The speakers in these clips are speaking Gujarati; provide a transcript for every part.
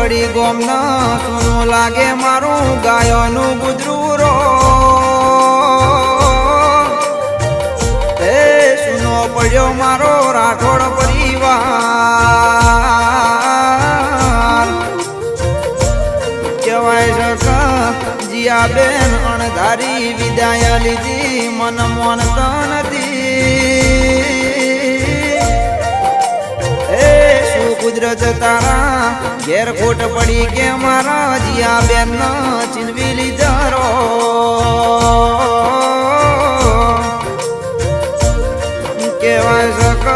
કડી ગોમ ન સોનું લાગે મારું ગાયોનું ગુજરું રો. એ સુનો પડ્યો મારો રાઠોડ પરિવાર. કહેવાય છે જીયા બેન અણધારી વિદાય લીધી, મન મોન નથી. કુદરત તારા ઘેર ખોટ પડી કે મારા જીયા બેન ચીનવી લીધા કેવાય શક,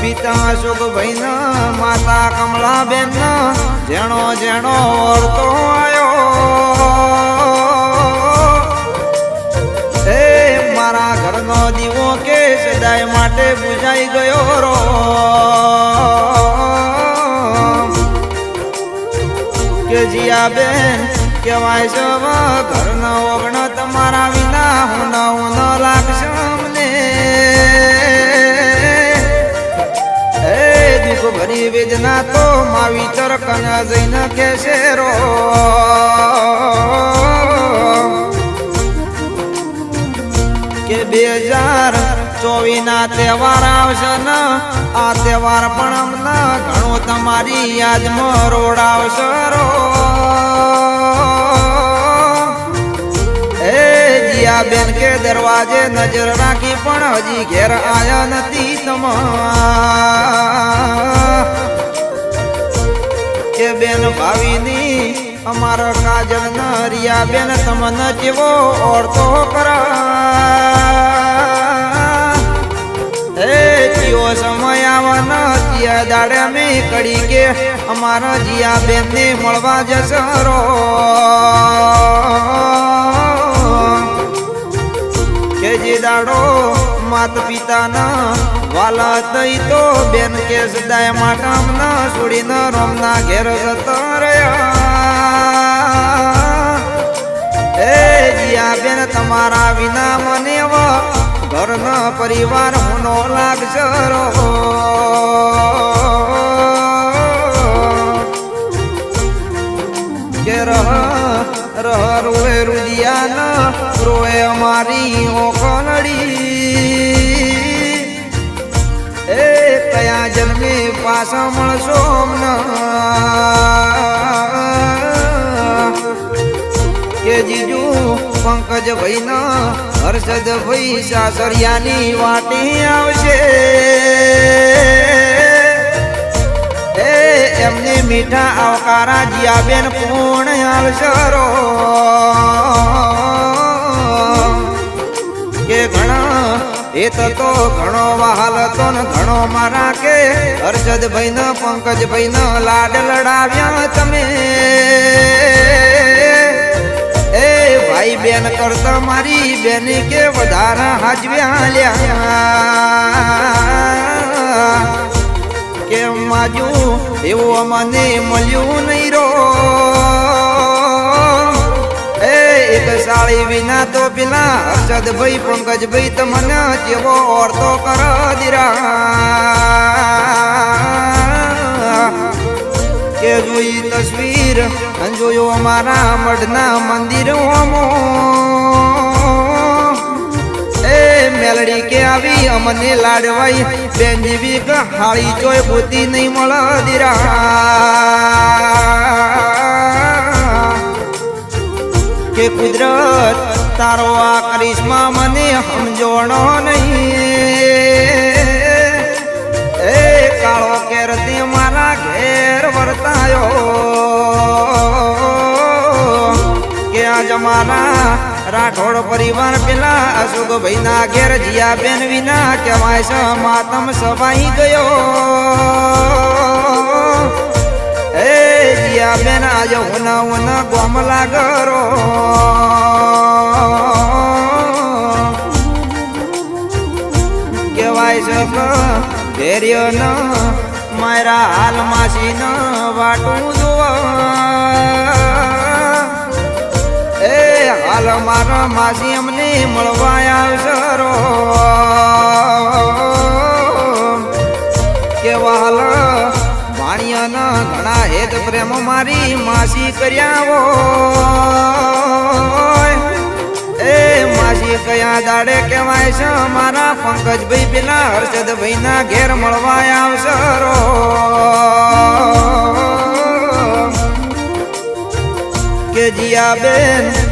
પિતા સુખ ભાઈ માતા કમલાબેન બેન, જેણો જેણો ઓરતો આવ્યો મારા ઘરનો દીવો કે સદાય માટે બુજાઈ ગયો રો. જીયા બેન કેવાય છો ઘરનો ઓગણો તમારા વિના હું ન હું ન લાગશે અમને. એ દુઃખ ભરી વેદના તો માવી તરકના જઈને કેસે હજાર ચોવીસ ના તહેવાર આવશે ને. આ તહેવાર પણ અમને ઘણો તમારી યાદમાં રોડાવશે રો. એ જીયા બેન કે દરવાજે નજર રાખી પણ હજી ઘેર આયા નથી તમા કે બેન ભાવીની અમારો કાજલ નરિયા રિયા બેન તમને જેવો ઓળતો કરા દાડે અમે કડી કે અમારા જીયા બેન ને મળવા જસરો કે જે દાડો માત પિતાના વાલા થઈ તો બેન કે સદાય માટામના છોડીને રોમના ઘેર જતા રહ્યા. એ જીયા બેન, તમારા વિના મને ઘરના પરિવાર હોનો લાગશે કે રહ રહ, રોએ રુદિયા રોએ અમારી ઓખનડી એ કયા જન્મે પાછા મળશો કે પંકજ ભાઈ નો હર્ષદ ભાઈ સાસરિયાની વાટી આવશે. એ એમને મીઠા આવકારા જીયાબેન પૂર્ણ આવશરો કે ઘણા એ તો ઘણો વહાલ તો ઘણો મારા કે હર્ષદભાઈ ન પંકજભાઈ ન લાડ લડાવ્યા તમે. ભાઈ બેન કરતા મારી બેન કે વધારા હાજવ્યા લ્યા. કે માજુ એવું અમને મળ્યું નહીં રો. એ એક સાળી વિના તો પેલા હર્ષદભાઈ, પંકજભાઈ તમને જેવો ઓરતો કર દીરા. જોઈ તસવીર જોયો અમારા મઢના મંદિર એ મેલડી કે આવી અમને લાડવાઈ, બેન જેવી હાળી જોઈ બુદ્ધિ નહીં મળ દીરા કે કુદરત તારો આ કરિશ્મા મને સમજણો નહીં કે મારા રાઠોડ પરિવાર પેલા અશોકભાઈ ના ઘેર જીયા બેન વિના કહેવાય છે માતમ સવાઈ ગયો. એ જીયા બેન આજે હું ઉના ગોમલા ગરો કહેવાય છે ધૈર્ય ન મારા હાલ માસી ન વાટું જોવા. મારા માસી અમને મળવા આવશે રો કે વાલ પ્રેમ મારી માસી કર્યા એ માસી કયા દાડે કહેવાય છે, મારા પંકજભાઈ પેલા હર્ષદભાઈ ના ઘેર મળવા આવશે રો. કે જીયા બેન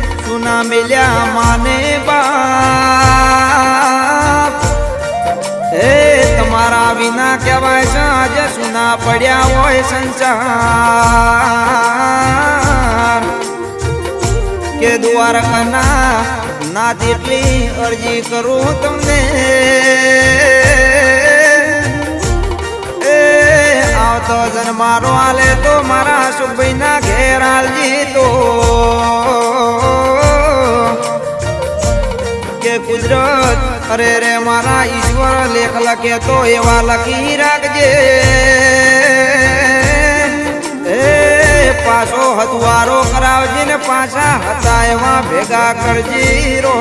સુના મિલ્યા માને બાપ હે તમારા વિના કહેવાય આજે સુના પડ્યા હોય સંસાર કે દ્વારકાના ના તેટલી અરજી કરું તમને આવતો જન મારો આલે તો મારા સુભાઈ ના ઘેર આલજી તો અરે રે મારા ઈશ્વર, લેખ લખે તો એવા લખી રાખજે. એ પાછો હતવારો કરાવજે ને પાછા હતા એવા ભેગા કરજી રો.